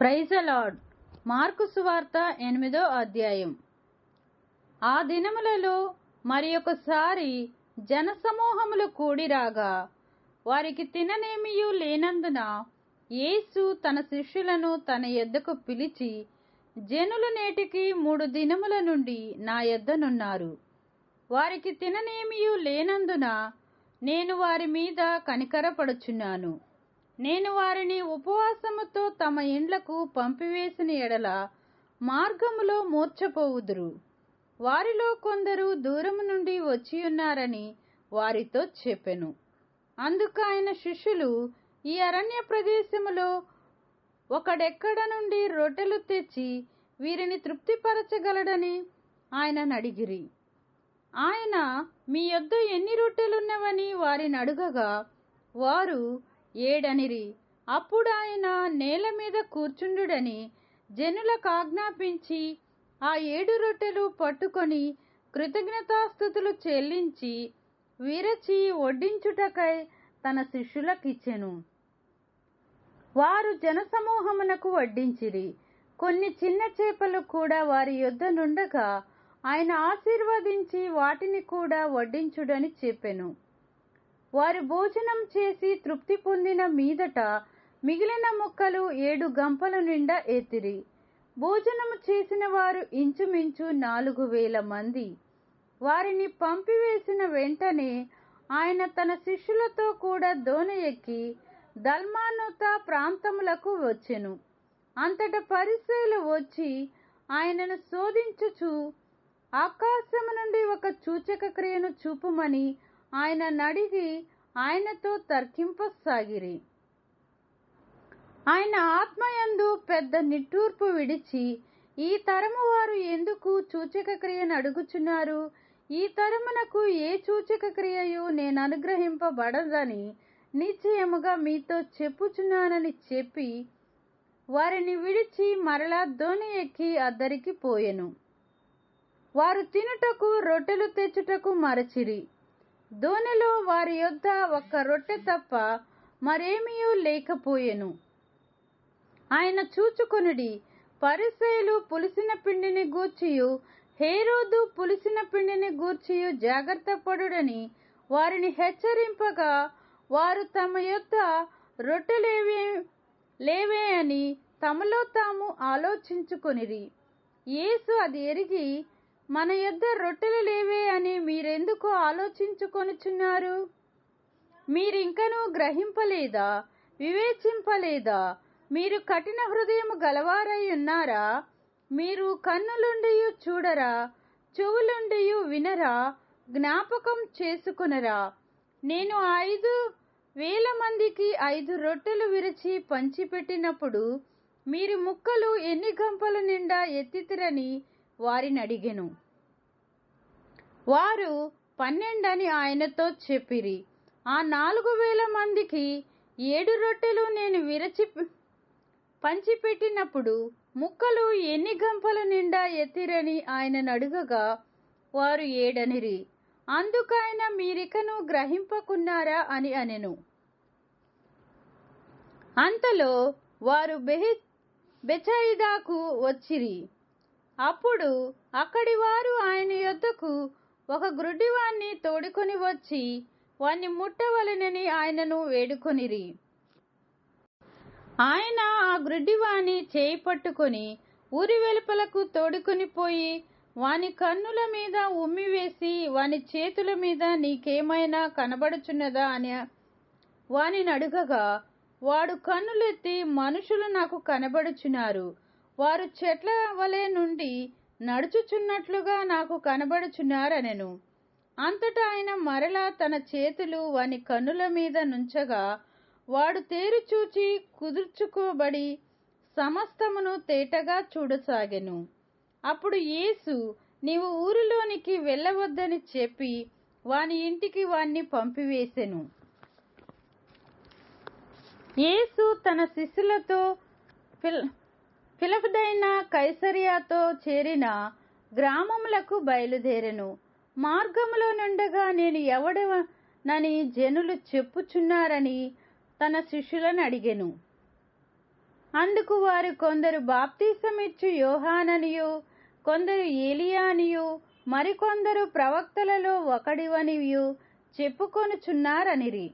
Praise అలాడ్ mark సువార్త ఎనిమిదో అధ్యాయం. ఆ దినములలో మరి ఒకసారి జనసమూహములు కూడిరాగా. వారికి తిననేమియు లేనందున యేసు తన శిష్యులను తన ఎద్దకు పిలిచి జనులు నేటికి మూడు దినముల నుండి నా ఎద్దనున్నారు. వారికి తిననేమియు లేనందున నేను వారి మీద కనికరపడుచున్నాను. నేను వారిని ఉపవాసముతో తమ ఇండ్లకు పంపివేసిన ఎడల మార్గములో మూర్ఛపోవుదురు. వారిలో కొందరు దూరము నుండి వచ్చియున్నారని వారితో చెప్పెను. అందుకు ఆయన శిష్యులు ఈ అరణ్య ప్రదేశములో ఒకడెక్కడ నుండి రొట్టెలు తెచ్చి వీరిని తృప్తిపరచగలడని ఆయన అడిగిరి ఆయన మీ యొద్ద ఎన్ని రొట్టెలున్నవని వారిని అడుగగా వారు ఏడనిరి. అప్పుడు ఆయన నేల మీద కూర్చుండుడని జనులకు ఆజ్ఞాపించి ఆ ఏడు రొట్టెలు పట్టుకొని కృతజ్ఞతాస్థుతులు చెల్లించి విరచి వడ్డించుటకై తన శిష్యులకిచ్చెను. వారు జనసమూహమునకు వడ్డించిరి. కొన్ని చిన్న చేపలు కూడా వారి యొద్ద నుండగా ఆయన ఆశీర్వదించి వాటిని కూడా వడ్డించుడని చెప్పెను. వారు భోజనం చేసి తృప్తి పొందిన మీదట మిగిలిన ముక్కలు ఏడు గంపల నిండా ఎత్తిరి భోజనము చేసిన వారు ఇంచుమించు నాలుగు వేల మంది. వారిని పంపివేసిన వెంటనే ఆయన తన శిష్యులతో కూడా దోణ ఎక్కి దల్మానోత ప్రాంతములకు వచ్చెను. అంతట పరిశీలు వచ్చి ఆయనను శోధించుచు ఆకాశము నుండి ఒక సూచక క్రియను చూపుమని ఆయన నడిగి ఆయనతో తర్కింపసాగిరి. ఆయన ఆత్మయందు పెద్ద నిట్టూర్పు విడిచి ఈ తరము వారు ఎందుకు సూచక క్రియను అడుగుచున్నారు? ఈ తరమునకు ఏ సూచక క్రియయు నేను అనుగ్రహింపబడదని నిశ్చయముగా మీతో చెప్పుచున్నానని చెప్పి వారిని విడిచి మరలా దోణి ఎక్కి అద్దరికి పోయెను. వారు తినుటకు రొట్టెలు తెచ్చుటకు మరచిరి. దోణిలో వారి యొద్ద ఒక్క రొట్టె తప్ప మరేమీయూ లేకపోయెను. ఆయన చూచుకొనుడి పరిసయులు పులిసిన పిండిని గూర్చియు హేరోదు పులిసిన పిండిని గూర్చియు జాగ్రత్త పడుడని వారిని హెచ్చరింపగా వారు తమ యొద్ద రొట్టెలేవే లేవే అని తమలో తాము ఆలోచించుకొనిరి. యేసు అది ఎరిగి మన యొద్ద రొట్టెలు లేవే అని మీరెందుకు ఆలోచించుకొనుచున్నారు? మీరింకనూ గ్రహింపలేదా? వివేచింపలేదా? మీరు కఠిన హృదయము గలవారై ఉన్నారా? మీరు కన్నులుండి చూడరా? చెవులుండి వినరా? జ్ఞాపకం చేసుకునరా? నేను ఐదు వేల మందికి ఐదు రొట్టెలు విరిచి పంచిపెట్టినప్పుడు మీరు ముక్కలు ఎన్ని గంపల నిండా ఎత్తితిరని వారిని అడిగెను వారు పన్నెండని ఆయనతో చెప్పిరి ఆ నాలుగు వేల మందికి ఏడు రొట్టెలు నేను విరచి పంచిపెట్టినప్పుడు ముక్కలు ఎన్ని గంపల నిండా ఎత్తిరని ఆయనను అడుగగా వారు ఏడనిరి అందుకైన మీరికను గ్రహింపకున్నారా? అని అనెను. అంతలో వారు బెహి బెచాయిదాకు వచ్చిరి అప్పుడు అక్కడి వారు ఆయన యొద్దకు ఒక గ్రుడ్డివాణ్ణి తోడుకొని వచ్చి వాణ్ణి ముట్టవలెనని ఆయనను వేడుకొనిరి. ఆయన ఆ గ్రుడ్డివాణి చేయి పట్టుకొని ఊరి వెలుపలకు తోడుకొని పోయి వాని కన్నుల మీద ఉమ్మివేసి వాని చేతుల మీద నీకేమైనా కనబడుచున్నదా అని వానిని అడుగగా వాడు కన్నులెత్తి మనుషులు నాకు కనబడుచున్నారు. వారు చెట్ల వలె నుండి నడుచుచున్నట్లుగా నాకు కనబడుచున్నారనెను. అంతటా ఆయన మరలా తన చేతులు వాని కన్నుల మీద నుంచగా వాడు తేరుచూచి కుదుర్చుకోబడి సమస్తమును తేటగా చూడసాగెను. అప్పుడు యేసు నీవు ఊరిలోనికి వెళ్ళవద్దని చెప్పి వాని ఇంటికి వాణ్ణి పంపివేసెను. యేసు తన శిష్యులతో ఫిలఫ్దైన కైసరియాతో చేరిన గ్రామములకు బయలుదేరెను. మార్గములో నుండగా నేను ఎవడనని జనులు చెప్పుచున్నారని తన శిష్యులను అడిగెను. అందుకు వారు కొందరు బాప్తీసమిచ్చు యోహాననియు కొందరు ఏలియానియు మరికొందరు ప్రవక్తలలో ఒకడివనియు చెప్పుకొనుచున్నారనిరి.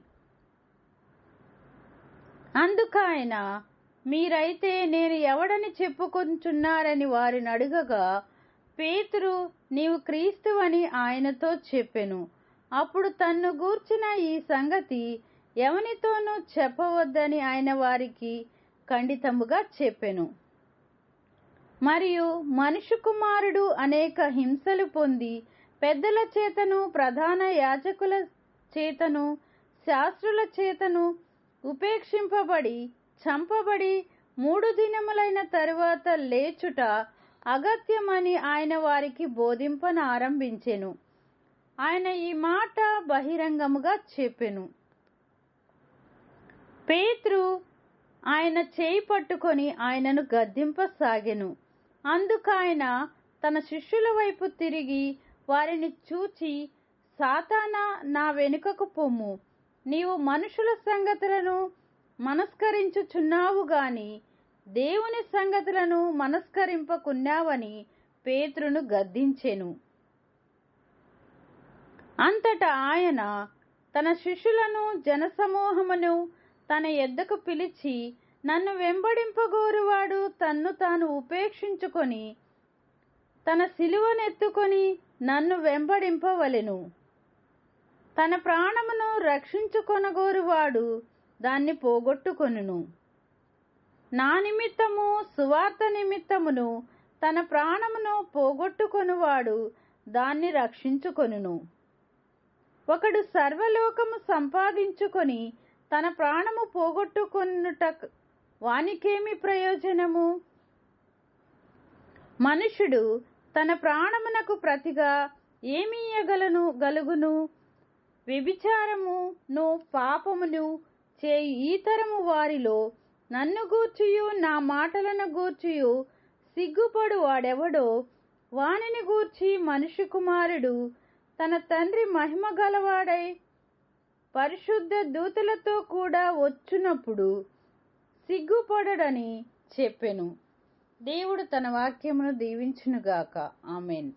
అందుకాయన మీరైతే నేను ఎవడని చెప్పుకొంచున్నారని వారిని అడుగగా పేతురు నీవు క్రీస్తువని ఆయనతో చెప్పెను. అప్పుడు తన్ను గూర్చిన ఈ సంగతి ఎవనితోనూ చెప్పవద్దని ఆయన వారికి ఖండితముగా చెప్పెను. మరియు మనుషు కుమారుడు అనేక హింసలు పొంది పెద్దల చేతను ప్రధాన యాజకుల చేతను శాస్త్రుల చేతను ఉపేక్షింపబడి చంపబడి మూడు దినములైన తరువాత లేచుట అగత్యమని ఆయన వారికి బోధింపనారంభించెను ఆయన ఈ మాట బహిరంగముగా చెప్పెను. పేతృ ఆయన చేయి పట్టుకొని ఆయనను గద్దింపసాగెను. అందుకాయన తన శిష్యుల వైపు తిరిగి వారిని చూచి సాతానా నా వెనుకకు పొమ్ము. నీవు మనుషుల సంగతులను మనస్కరించుచున్నావు గాని దేవుని సంగతులను మనస్కరింపకున్నావని పేతృను గద్దించెను. అంతటా ఆయన తన శిష్యులను జనసమూహమును తన ఎద్దకు పిలిచి నన్ను వెంబడింపగోరువాడు తన్ను తాను ఉపేక్షించుకొని తన సిలువనెత్తుకొని నన్ను వెంబడింపవలెను. తన ప్రాణమును రక్షించుకొనగోరువాడు దాన్ని పోగొట్టుకొనును. నా నిమిత్తము సువార్త నిమిత్తమును తన ప్రాణమును పోగొట్టుకొనువాడు దాన్ని రక్షించుకొనును. ఒకడు సర్వలోకము సంపాదించుకొని తన ప్రాణము పోగొట్టుకొనుట వానికేమి ప్రయోజనము? మనుషుడు తన ప్రాణమునకు ప్రతిగా ఏమి ఇయ్యగలను గలుగును? వ్యభిచారమును పాపమును చేయి ఈతరము వారిలో నన్ను గూర్చియు నా మాటలను గూర్చియు సిగ్గుపడు వాడెవడో వానిని గూర్చి మనుషు కుమారుడు తన తండ్రి మహిమ గలవాడై పరిశుద్ధ దూతలతో కూడా వచ్చినప్పుడు సిగ్గుపడడని చెప్పెను. దేవుడు తన వాక్యమును దీవించునుగాక. ఆమెన్.